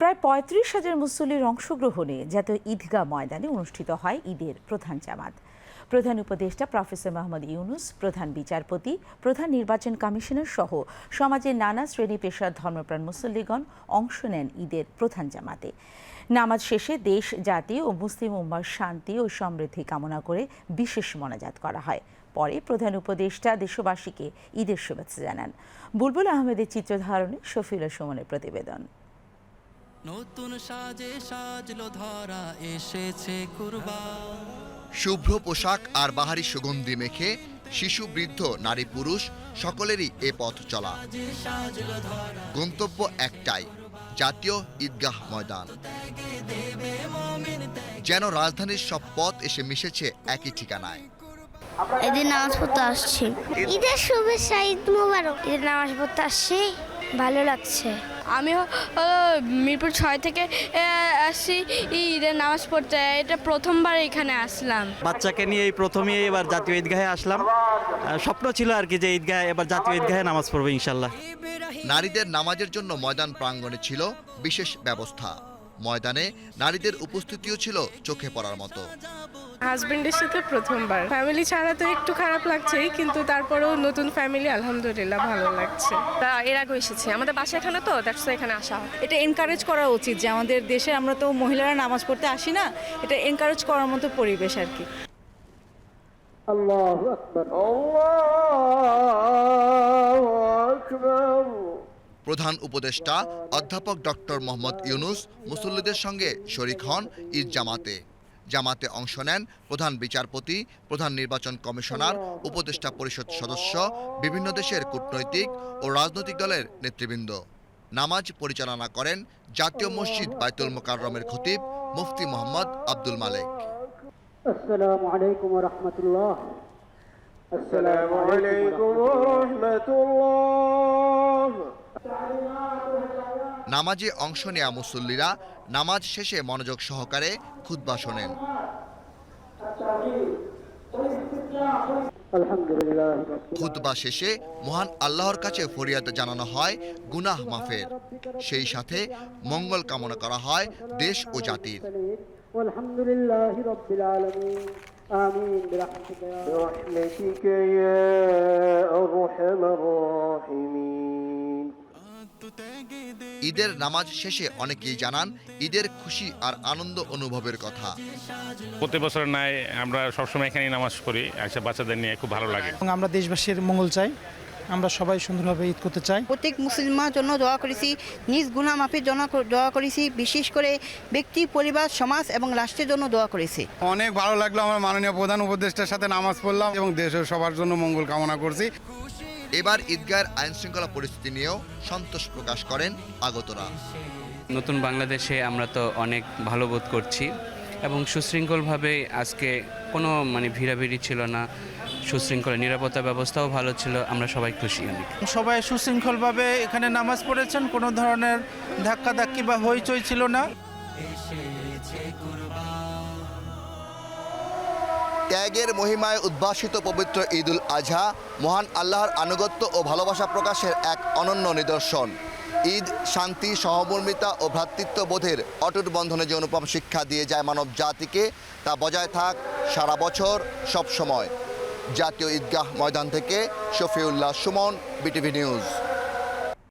প্রায় পঁয়ত্রিশ হাজার মুসল্লির অংশগ্রহণে জাতীয় ঈদগাহ ময়দানে অনুষ্ঠিত হয় ঈদের প্রধান জামাত। প্রধান উপদেষ্টা প্রফেসর মোহাম্মদ ইউনুস, প্রধান বিচারপতি, প্রধান নির্বাচন কমিশনার সহ সমাজের নানা শ্রেণি পেশার ধর্মপ্রাণ মুসল্লিগণ অংশ নেন ঈদের প্রধান জামাতে। নামাজ শেষে দেশ জাতি ও মুসলিম উম্মার শান্তি ও সমৃদ্ধি কামনা করে বিশেষ মনাজাত করা হয়। পরে প্রধান উপদেষ্টা দেশবাসীকে ঈদের শুভেচ্ছা জানান। বুলবুল আহমেদের চিত্রধারণে শফিউল্লাহ সুমনের প্রতিবেদন। নতুন সাজে সাজলো ধরা এসেছে কুরবান। শুভ্র পোশাক আর বাহারি সুগন্ধি মেখে শিশু বৃদ্ধ নারী পুরুষ সকলেরই এ পথ চলা। গন্তব্য একটাই জাতীয় ঈদগাহ ময়দান। যেন রাজধানীর সব পথ এসে মিশেছে একই ঠিকানায়। এদিন নামাজ পড়তে আসছি। ঈদের শুভেচ্ছা ঈদ মোবারক। ঈদের নামাজ পড়তে আসছি ভালো লাগছে। আমি হলো মিরপুর ছয় থেকে আসি আসছি ঈদের নামাজ পড়তে। এটা প্রথমবার এখানে আসলাম। বাচ্চাকে নিয়ে এই প্রথমে এবার জাতীয় ঈদগাহে আসলাম। স্বপ্ন ছিল আর কি যে ঈদগাহে এবার জাতীয় ঈদগাহে নামাজ পড়ব ইনশাল্লাহ। নারীদের নামাজের জন্য ময়দান প্রাঙ্গণে ছিল বিশেষ ব্যবস্থা। ময়দানে নারীদের উপস্থিতিও ছিল চোখে পড়ার মতো। হাজবেন্ডের সাথে প্রথমবার। ফ্যামিলি ছাড়া তো একটু খারাপ লাগছেই কিন্তু তারপরেও নতুন ফ্যামিলি আলহামদুলিল্লাহ ভালো লাগছে। তা এর আগে এসেছি। আমাদের বাসা এখানে তো দ্যাটস এখানে আসা হয়। এটা এনকারেজ করা উচিত যে আমাদের দেশে আমরা তো মহিলারা নামাজ পড়তে আসি না এটা এনকারেজ করার মতো পরিবেশ আর কি। প্রধান উপদেষ্টা অধ্যাপক ডক্টর মোহাম্মদ ইউনুস মুসল্লিদের সঙ্গে শরিক হন ঈদ জামাতে। জামাতে অংশ নেন প্রধান বিচারপতি প্রধান নির্বাচন কমিশনার উপদেষ্টা পরিষদ সদস্য বিভিন্ন দেশের কূটনৈতিক ও রাজনৈতিক দলের নেতৃবৃন্দ। নামাজ পরিচালনা করেন জাতীয় মসজিদ বায়তুল মোকাররমের খতিব মুফতি মোহাম্মদ আব্দুল মালেক। আসসালামু আলাইকুম আসসালামু আলাইকুম নামাজে অংশ নেয়া মুসল্লিরা নামাজ শেষে মনোযোগ সহকারে খুদ্া শোনেন। খুদ্া শেষে মহান আল্লাহর কাছে ফরিয়াদ জানানো হয় গুনাহ মাফের। সেই সাথে মঙ্গল কামনা করা হয় দেশ ও জাতির। আমিন ঈদের নামাজ শেষে অনেকেই জানান ঈদের খুশি আর আনন্দ অনুভবের কথা। প্রতি বছর নাই আমরা সবসময় এখানেই নামাজ পড়ি আচ্ছা বাচ্চাদের নিয়ে খুব ভালো লাগে। এবং আমরা দেশবাসীর মঙ্গল চাই আমরা সবাই সুন্দরভাবে ঈদ করতে চাই। প্রত্যেক মুসলমানের জন্য দোয়া করেছি নিজ গুণা মাফির জন্য দোয়া করেছি বিশেষ করে ব্যক্তি পরিবার সমাজ এবং রাষ্ট্রের জন্য দোয়া করেছি। অনেক ভালো লাগল আমার মাননীয় প্রধান উপদেষ্টার সাথে নামাজ পড়লাম এবং দেশের সবার জন্য মঙ্গল কামনা করছি। এবার ঈদগাহের আইন শৃঙ্খলা পরিস্থিতি নিয়েও সন্তোষ প্রকাশ করেন আগতরা। নতুন বাংলাদেশে আমরা তো অনেক ভালো বোধ করছি এবং সুশৃঙ্খলভাবে আজকে কোনো মানে ভিড়াভিড়ি ছিল না সুশৃঙ্খল নিরাপত্তা ব্যবস্থাও ভালো ছিল আমরা সবাই খুশি অনেক। সবাই সুশৃঙ্খলভাবে এখানে নামাজ পড়েছেন কোনো ধরনের ধাক্কাধাক্কি বা হইচই ছিল না। ত্যাগের মহিমায় উদ্ভাসিত পবিত্র ঈদুল আজহা, মহান আল্লাহর আনুগত্য ও ভালোবাসা প্রকাশের এক অনন্য নিদর্শন। ঈদ শান্তি, সহমর্মিতা ও ভ্রাতৃত্ব বোধের অটুট বন্ধনে যে অনুপম শিক্ষা দিয়ে যায় মানব জাতিকে, তা বজায় থাক সারা বছর সব সময় জাতীয় ঈদগাহ ময়দান থেকে শফিউল্লাহ সুমন, বিটিভি নিউজ।